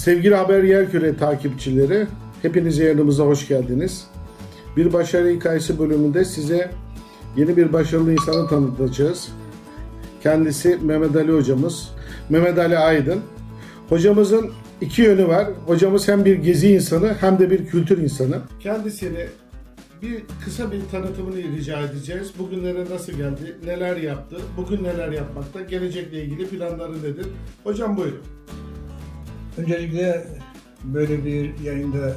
Sevgili Haber Yerküre takipçileri, hepiniz yayınımıza hoş geldiniz. Bir başarı hikayesi bölümünde size yeni bir başarılı insanı tanıtacağız. Kendisi Mehmet Ali hocamız. Mehmet Ali Aydın. Hocamızın iki yönü var. Hocamız hem bir gezi insanı hem de bir kültür insanı. Kendisini bir kısa bir tanıtımını rica edeceğiz. Bugünlere nasıl geldi, neler yaptı, bugün neler yapmakta, gelecekle ilgili planları nedir? Hocam buyurun. Öncelikle böyle bir yayında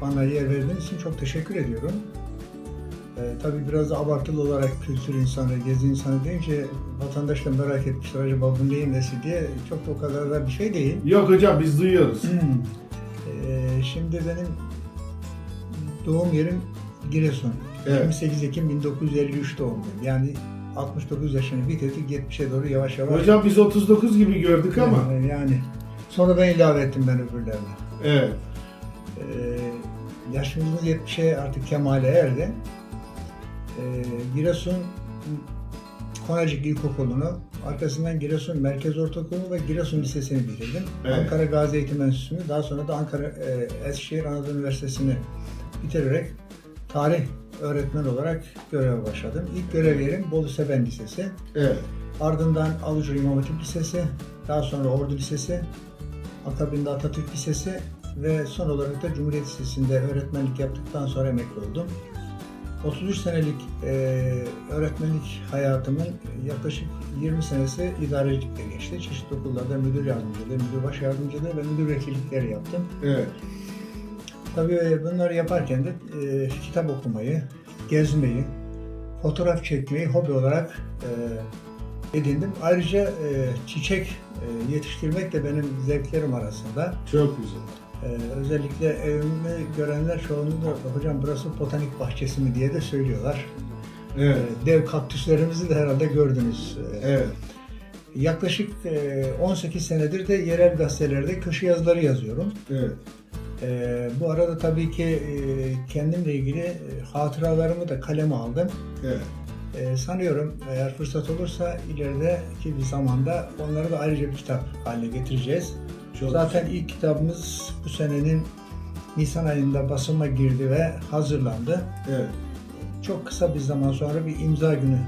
bana yer verdiğiniz için çok teşekkür ediyorum. Ee, tabii biraz abartılı olarak kültür insanı, gezi insanı deyince vatandaş da merak etmişler acaba bu neyin nesi diye. Çok da o kadar da bir şey değil. Yok hocam biz duyuyoruz. Ee, şimdi benim doğum yerim Giresun. Evet. 28 Ekim 1953 doğumluyum. Yani 69 yaşını bitirdik 70'e doğru yavaş yavaş. Hocam biz 39 gibi gördük ama. Yani, yani sonradan ilave ettim ben öbürlerine. Evet. Ee, yaşımız 70'e artık kemale erdi. Ee, Giresun Konacık İlkokulu'nu, arkasından Giresun Merkez Ortaokulu'nu ve Giresun Lisesi'ni bitirdim. Evet. Ankara Gazi Eğitim Enstitüsü'nü, daha sonra da Ankara e, Eskişehir Anadolu Üniversitesi'ni bitirerek tarih öğretmen olarak göreve başladım. İlk görev yerim Bolu Seven Lisesi. Evet. Ardından Alucur İmam Hatip Lisesi, daha sonra Ordu Lisesi, akabinde Atatürk Lisesi ve son olarak da Cumhuriyet Lisesi'nde öğretmenlik yaptıktan sonra emekli oldum. 33 senelik e, öğretmenlik hayatımın yaklaşık 20 senesi idarecilikte geçti. Çeşitli okullarda müdür yardımcılığı, müdür baş yardımcılığı ve müdür vekillikleri yaptım. Evet. Tabii bunları yaparken de e, kitap okumayı, gezmeyi, fotoğraf çekmeyi hobi olarak e, edindim. Ayrıca e, çiçek e, yetiştirmek de benim zevklerim arasında. Çok güzel. E, özellikle evimi görenler çoğunlukla hocam burası botanik bahçesi mi diye de söylüyorlar. Evet. E, dev kaktüslerimizi de herhalde gördünüz. Evet. Yaklaşık e, 18 senedir de yerel gazetelerde köşe yazıları yazıyorum. Evet. Ee, bu arada tabii ki e, kendimle ilgili hatıralarımı da kaleme aldım. Evet. Ee, sanıyorum eğer fırsat olursa ilerideki bir zamanda onları da ayrıca bir kitap haline getireceğiz. Çok Zaten ilk kitabımız bu senenin Nisan ayında basıma girdi ve hazırlandı. Evet. Çok kısa bir zaman sonra bir imza günü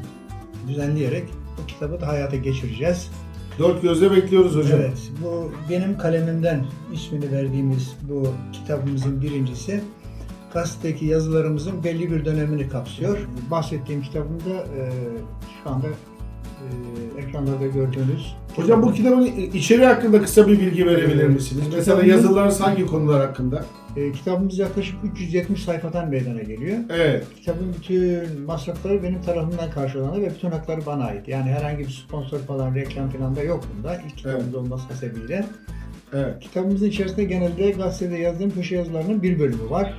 düzenleyerek bu kitabı da hayata geçireceğiz. Dört gözle bekliyoruz hocam. Evet, bu benim kalemimden ismini verdiğimiz bu kitabımızın birincisi gazetedeki yazılarımızın belli bir dönemini kapsıyor. Bahsettiğim kitabımda e, şu anda e, ekranlarda gördüğünüz Hocam bu kitabın içeriği hakkında kısa bir bilgi verebilir Evet. misiniz? Mesela Kitabımız- yazılarınız hangi konular hakkında? e, kitabımız yaklaşık 370 sayfadan meydana geliyor. Evet. Kitabın bütün masrafları benim tarafımdan karşılanır ve bütün hakları bana ait. Yani herhangi bir sponsor falan, reklam falan da yok bunda. İlk kitabımız Evet. olması hasebiyle. Evet. Kitabımızın içerisinde genelde gazetede yazdığım köşe yazılarının bir bölümü var.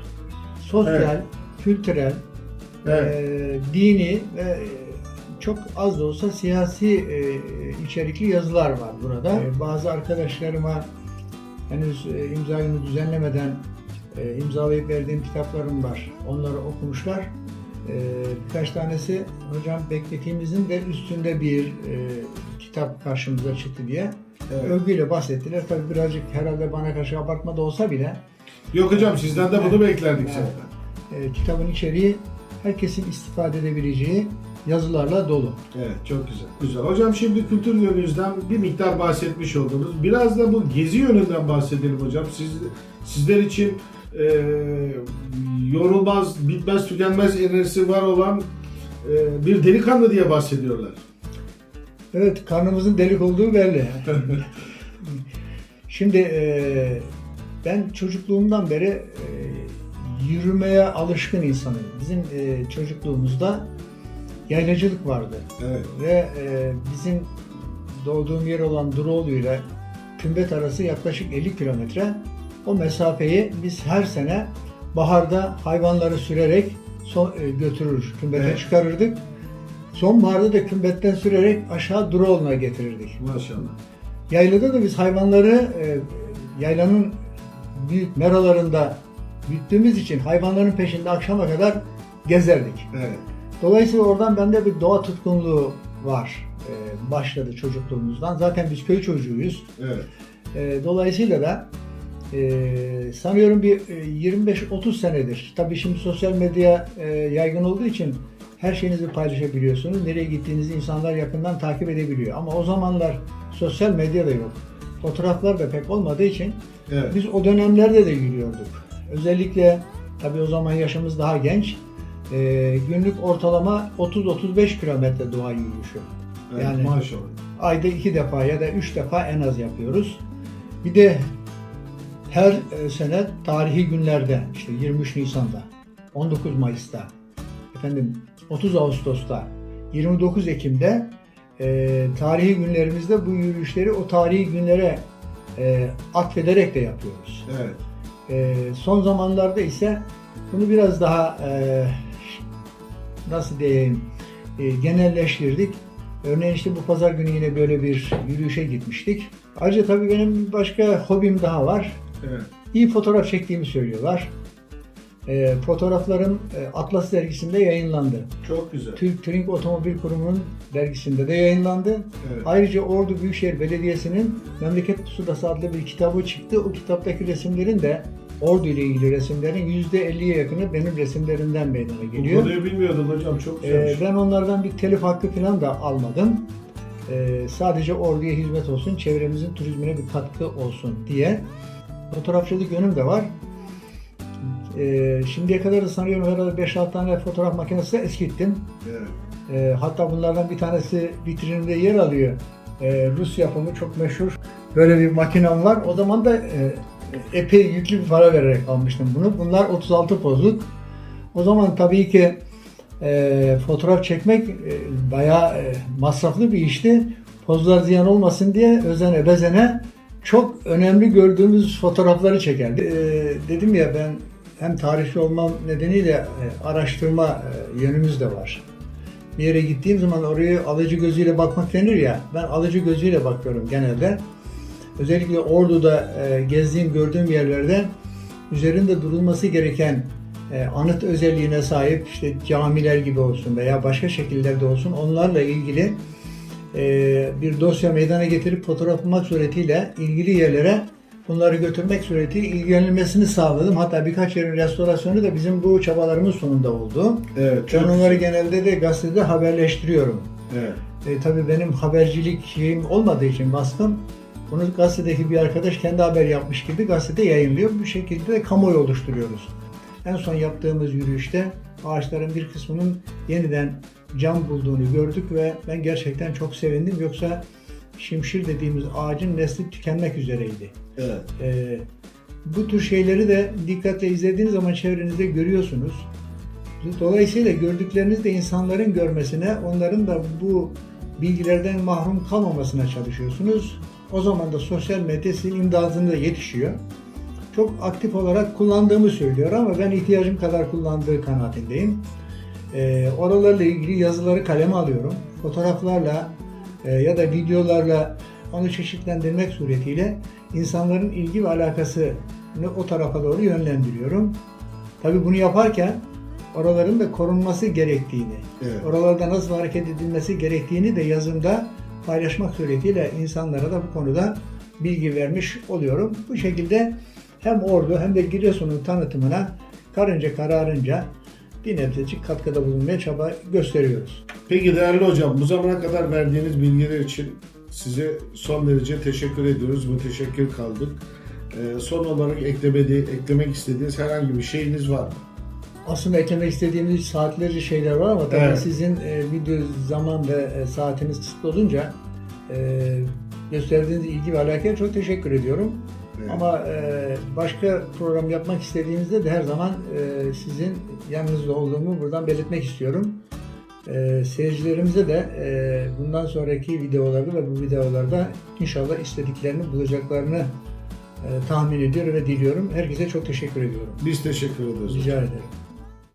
Sosyal, Evet. kültürel, Evet. e, dini ve e, çok az da olsa siyasi e, içerikli yazılar var burada. E, bazı arkadaşlarıma henüz e, imza günü düzenlemeden e, imzalayıp verdiğim kitaplarım var. Onları okumuşlar. E, birkaç tanesi hocam beklediğimizin de üstünde bir e, kitap karşımıza çıktı diye evet. övgüyle bahsettiler. Tabii birazcık herhalde bana karşı abartma da olsa bile Yok hocam sizden de bunu beklerdik Evet. zaten. e, kitabın içeriği herkesin istifade edebileceği yazılarla dolu. Evet çok güzel. Güzel. Hocam şimdi kültür yönünüzden bir miktar bahsetmiş oldunuz. Biraz da bu gezi yönünden bahsedelim hocam. Siz, sizler için e, yorulmaz, bitmez, tükenmez enerjisi var olan e, bir delikanlı diye bahsediyorlar. Evet, karnımızın delik olduğu belli. Şimdi e, ben çocukluğumdan beri e, yürümeye alışkın insanım. Bizim e, çocukluğumuzda yaylacılık vardı. Evet. Ve e, bizim doğduğum yer olan Duroğlu ile Kümbet arası yaklaşık 50 kilometre. O mesafeyi biz her sene baharda hayvanları sürerek so- e, götürür, kümbete Evet. çıkarırdık. Sonbaharda da kümbetten sürerek aşağı Duroğlu'na getirirdik. Maşallah. Yaylada da biz hayvanları e, yaylanın büyük meralarında büyüttüğümüz için hayvanların peşinde akşama kadar gezerdik. Evet. Dolayısıyla oradan bende bir doğa tutkunluğu var. Ee, başladı çocukluğumuzdan. Zaten biz köy çocuğuyuz. Evet. Ee, dolayısıyla da Ee, sanıyorum bir e, 25-30 senedir. Tabii şimdi sosyal medya e, yaygın olduğu için her şeyinizi paylaşabiliyorsunuz. Nereye gittiğinizi insanlar yakından takip edebiliyor. Ama o zamanlar sosyal medya da yok. Fotoğraflar da pek olmadığı için Evet. biz o dönemlerde de yürüyorduk. Özellikle tabii o zaman yaşımız daha genç. Ee, günlük ortalama 30-35 kilometre doğa yürüyüşü. Evet, yani- maşallah. Ayda iki defa ya da üç defa en az yapıyoruz. Bir de her e, sene tarihi günlerde işte 23 Nisan'da, 19 Mayıs'ta, efendim 30 Ağustos'ta, 29 Ekim'de e, tarihi günlerimizde bu yürüyüşleri o tarihi günlere e, atfederek de yapıyoruz. Evet. E, son zamanlarda ise bunu biraz daha e, nasıl diyeyim e, genelleştirdik. Örneğin işte bu pazar günü yine böyle bir yürüyüşe gitmiştik. Ayrıca tabii benim başka hobim daha var. Evet. İyi fotoğraf çektiğimi söylüyorlar. E, fotoğraflarım e, Atlas dergisinde yayınlandı. Çok güzel. Türk Turing Otomobil Kurumu'nun dergisinde de yayınlandı. Evet. Ayrıca Ordu Büyükşehir Belediyesi'nin Memleket Pusulası adlı bir kitabı çıktı. O kitaptaki resimlerin de Ordu ile ilgili resimlerin %50'ye yakını benim resimlerimden meydana Bu geliyor. konuyu bilmiyordum hocam. Çok Ee, güzelmiş. ben onlardan bir telif hakkı falan da almadım. Ee, sadece orduya hizmet olsun, çevremizin turizmine bir katkı olsun diye. Fotoğrafçılık yönüm de var. Ee, şimdiye kadar da sanıyorum herhalde 5-6 tane fotoğraf makinesi eskittim. Evet. Ee, hatta bunlardan bir tanesi vitrinimde yer alıyor. Ee, Rus yapımı çok meşhur. Böyle bir makinem var. O zaman da e, epey yüklü bir para vererek almıştım bunu. Bunlar 36 pozluk. O zaman tabii ki e, fotoğraf çekmek e, bayağı e, masraflı bir işti. Pozlar ziyan olmasın diye özene bezene çok önemli gördüğümüz fotoğrafları çekerdi. E, dedim ya ben hem tarihçi olmam nedeniyle e, araştırma e, yönümüz de var bir yere gittiğim zaman oraya alıcı gözüyle bakmak denir ya. Ben alıcı gözüyle bakıyorum genelde. Özellikle Ordu'da e, gezdiğim, gördüğüm yerlerde üzerinde durulması gereken anıt özelliğine sahip işte camiler gibi olsun veya başka şekillerde olsun onlarla ilgili bir dosya meydana getirip fotoğraflamak suretiyle ilgili yerlere bunları götürmek suretiyle ilgilenilmesini sağladım. Hatta birkaç yerin restorasyonu da bizim bu çabalarımız sonunda oldu. Evet. Ben Çok onları genelde de gazetede haberleştiriyorum. Evet. E, tabii benim habercilik şeyim olmadığı için vasfım bunu gazetedeki bir arkadaş kendi haber yapmış gibi gazetede yayınlıyor. Bu şekilde de kamuoyu oluşturuyoruz. En son yaptığımız yürüyüşte ağaçların bir kısmının yeniden cam bulduğunu gördük ve ben gerçekten çok sevindim. Yoksa şimşir dediğimiz ağacın nesli tükenmek üzereydi. Evet. Ee, bu tür şeyleri de dikkatle izlediğiniz zaman çevrenizde görüyorsunuz. Dolayısıyla gördükleriniz de insanların görmesine, onların da bu bilgilerden mahrum kalmamasına çalışıyorsunuz. O zaman da sosyal medya sizin imdadınıza yetişiyor. Çok aktif olarak kullandığımı söylüyor ama ben ihtiyacım kadar kullandığı kanaatindeyim. Ee, oralarla ilgili yazıları kaleme alıyorum. Fotoğraflarla e, ya da videolarla onu çeşitlendirmek suretiyle insanların ilgi ve alakasını o tarafa doğru yönlendiriyorum. Tabii bunu yaparken oraların da korunması gerektiğini, Evet. oralarda nasıl hareket edilmesi gerektiğini de yazımda paylaşmak suretiyle insanlara da bu konuda bilgi vermiş oluyorum. Bu şekilde hem Ordu hem de Giresun'un tanıtımına karınca kararınca bir nebzecik katkıda bulunmaya çaba gösteriyoruz. Peki değerli hocam bu zamana kadar verdiğiniz bilgiler için size son derece teşekkür ediyoruz. Müteşekkir kaldık. Ee, son olarak eklemedi, eklemek istediğiniz herhangi bir şeyiniz var mı? Aslında eklemek istediğimiz saatlerce şeyler var ama tabii Evet. sizin e, video zaman ve e, saatiniz kısıtlı olunca e, gösterdiğiniz ilgi ve alakaya çok teşekkür ediyorum. Evet. Ama e, başka program yapmak istediğinizde de her zaman e, sizin yanınızda olduğumu buradan belirtmek istiyorum. E, seyircilerimize de e, bundan sonraki videolarda ve bu videolarda inşallah istediklerini bulacaklarını e, tahmin ediyor ve diliyorum. Herkese çok teşekkür ediyorum. Biz teşekkür ederiz. Rica ederim.